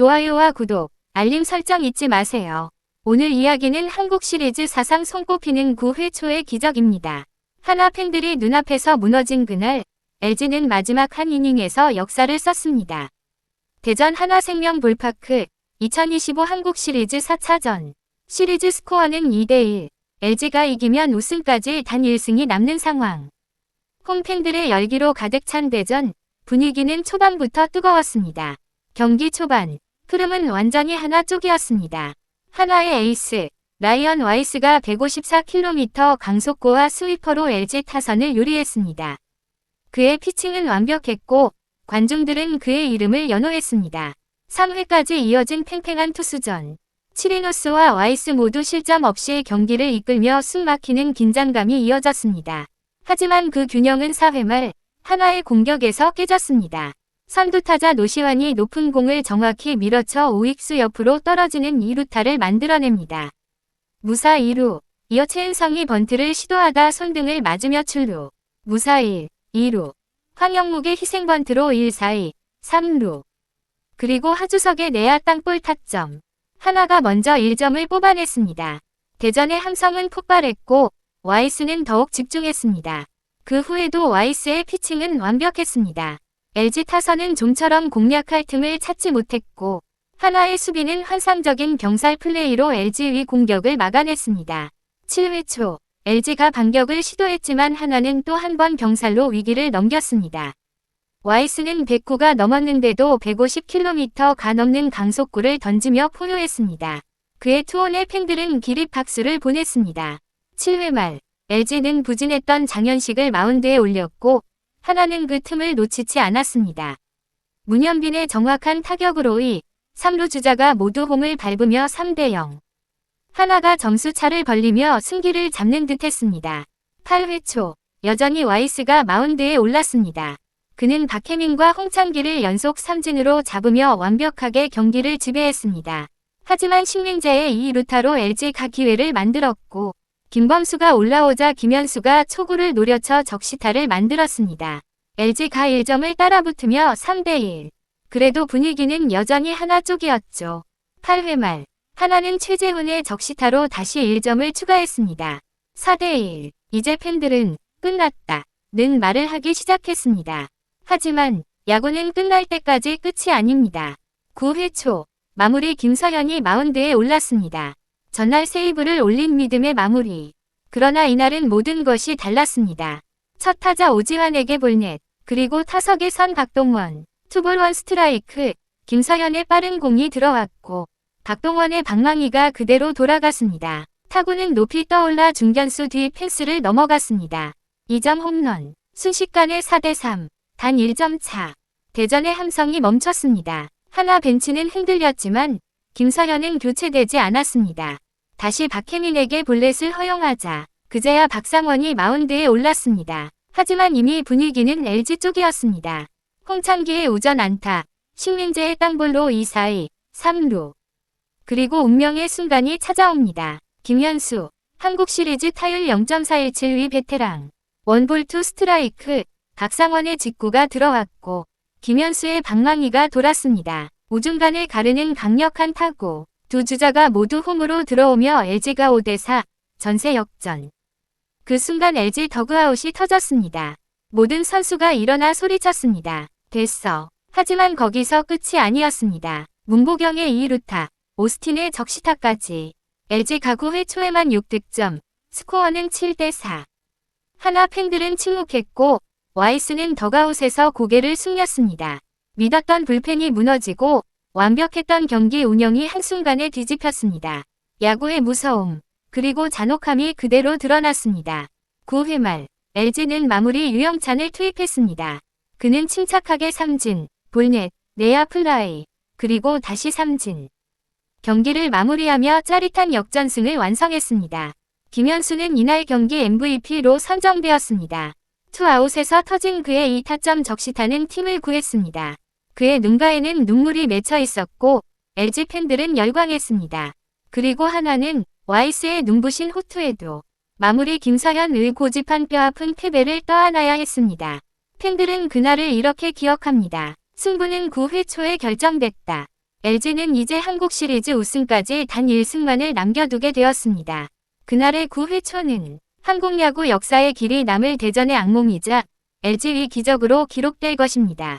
좋아요와 구독, 알림 설정 잊지 마세요. 오늘 이야기는 한국 시리즈 사상 손꼽히는 9회 초의 기적입니다. 하나 팬들이 눈앞에서 무너진 그날, LG는 마지막 한 이닝에서 역사를 썼습니다. 대전 하나생명 볼파크 2025 한국 시리즈 4차전 시리즈 스코어는 2대1 LG가 이기면 우승까지 단 1승이 남는 상황. 홈팬들의 열기로 가득 찬 대전 분위기는 초반부터 뜨거웠습니다. 경기 초반 흐름은 완전히 하나 쪽이었습니다. 하나의 에이스 라이언 와이스가 154km 강속구와 스위퍼로 LG 타선을 요리했습니다. 그의 피칭은 완벽했고 관중들은 그의 이름을 연호했습니다. 3회까지 이어진 팽팽한 투수전. 치리노스와 와이스 모두 실점 없이 경기를 이끌며 숨막히는 긴장감이 이어졌습니다. 하지만 그 균형은 4회 말 하나의 공격에서 깨졌습니다. 선두타자 노시환이 높은 공을 정확히 밀어쳐 오익수 옆으로 떨어지는 2루타를 만들어냅니다. 무사 2루, 이어 최은성이 번트를 시도하다 손등을 맞으며 출루. 무사 1, 2루, 황영묵의 희생번트로 1-4-2, 3루. 그리고 하주석의 내야 땅볼 타점. 하나가 먼저 1점을 뽑아냈습니다. 대전의 함성은 폭발했고 와이스는 더욱 집중했습니다. 그 후에도 와이스의 피칭은 완벽했습니다. LG 타선은 좀처럼 공략할 틈을 찾지 못했고 하나의 수비는 환상적인 경살 플레이로 LG의 공격을 막아냈습니다. 7회 초 LG가 반격을 시도했지만 하나는 또 한번 경살로 위기를 넘겼습니다. 와이스는 109가 넘었는데도 150km 가 넘는 강속구를 던지며 포효했습니다. 그의 투혼에 팬들은 기립 박수를 보냈습니다. 7회 말 LG는 부진했던 장현식을 마운드에 올렸고 하나는 그 틈을 놓치지 않았습니다. 문현빈의 정확한 타격으로 이 3루 주자가 모두 홈을 밟으며 3대 0. 하나가 점수차를 벌리며 승기를 잡는 듯 했습니다. 8회 초 여전히 와이스가 마운드에 올랐습니다. 그는 박혜민과 홍창기를 연속 삼진으로 잡으며 완벽하게 경기를 지배했습니다. 하지만 신민재의 2루타로 LG가 기회를 만들었고 김범수가 올라오자 김현수가 초구를 노려쳐 적시타를 만들었습니다. LG가 1점을 따라붙으며 3대1. 그래도 분위기는 여전히 하나 쪽이었죠. 8회 말 하나는 최재훈의 적시타로 다시 1점을 추가했습니다. 4대1. 이제 팬들은 끝났다. 는 말을 하기 시작했습니다. 하지만 야구는 끝날 때까지 끝이 아닙니다. 9회 초 마무리 김서현이 마운드에 올랐습니다. 전날 세이브를 올린 믿음의 마무리. 그러나 이날은 모든 것이 달랐습니다. 첫 타자 오지환에게 볼넷, 그리고 타석에 선 박동원, 투볼 원 스트라이크, 김서현의 빠른 공이 들어왔고 박동원의 방망이가 그대로 돌아갔습니다. 타구는 높이 떠올라 중견수 뒤 펜스를 넘어갔습니다. 2점 홈런, 순식간에 4대3, 단 1점 차. 대전의 함성이 멈췄습니다. 하나 벤치는 흔들렸지만 김서현은 교체되지 않았습니다. 다시 박혜민에게 볼넷을 허용하자 그제야 박상원이 마운드에 올랐습니다. 하지만 이미 분위기는 LG 쪽이었습니다. 홍창기의 우전 안타, 신민재의 땅볼로 2-4-2, 3루. 그리고 운명의 순간이 찾아옵니다. 김현수, 한국 시리즈 타율 0.417위 베테랑. 원볼 투 스트라이크, 박상원의 직구가 들어왔고 김현수의 방망이가 돌았습니다. 우중간을 가르는 강력한 타구. 두 주자가 모두 홈으로 들어오며 LG가 5대4 전세 역전. 그 순간 LG 더그아웃이 터졌습니다. 모든 선수가 일어나 소리쳤습니다. 됐어. 하지만 거기서 끝이 아니었습니다. 문보경의 2루타, 오스틴의 적시타까지. LG 가구 회 초에만 6득점, 스코어는 7대4. 하나 팬들은 침묵했고 와이스는 더가웃에서 고개를 숙였습니다. 믿었던 불펜이 무너지고 완벽했던 경기 운영이 한순간에 뒤집혔습니다. 야구의 무서움, 그리고 잔혹함이 그대로 드러났습니다. 9회 말, LG는 마무리 유영찬을 투입했습니다. 그는 침착하게 삼진, 볼넷, 내야 플라이, 그리고 다시 삼진. 경기를 마무리하며 짜릿한 역전승을 완성했습니다. 김현수는 이날 경기 MVP로 선정되었습니다. 투아웃에서 터진 그의 2타점 적시타는 팀을 구했습니다. 그의 눈가에는 눈물이 맺혀 있었고 LG 팬들은 열광했습니다. 그리고 하나는 와이스의 눈부신 호투에도 마무리 김서현의 고집한 뼈아픈 패배를 떠안아야 했습니다. 팬들은 그날을 이렇게 기억합니다. 승부는 9회 초에 결정됐다. LG는 이제 한국 시리즈 우승까지 단 1승만을 남겨두게 되었습니다. 그날의 9회 초는 한국 야구 역사에 길이 남을 대전의 악몽이자 LG의 기적으로 기록될 것입니다.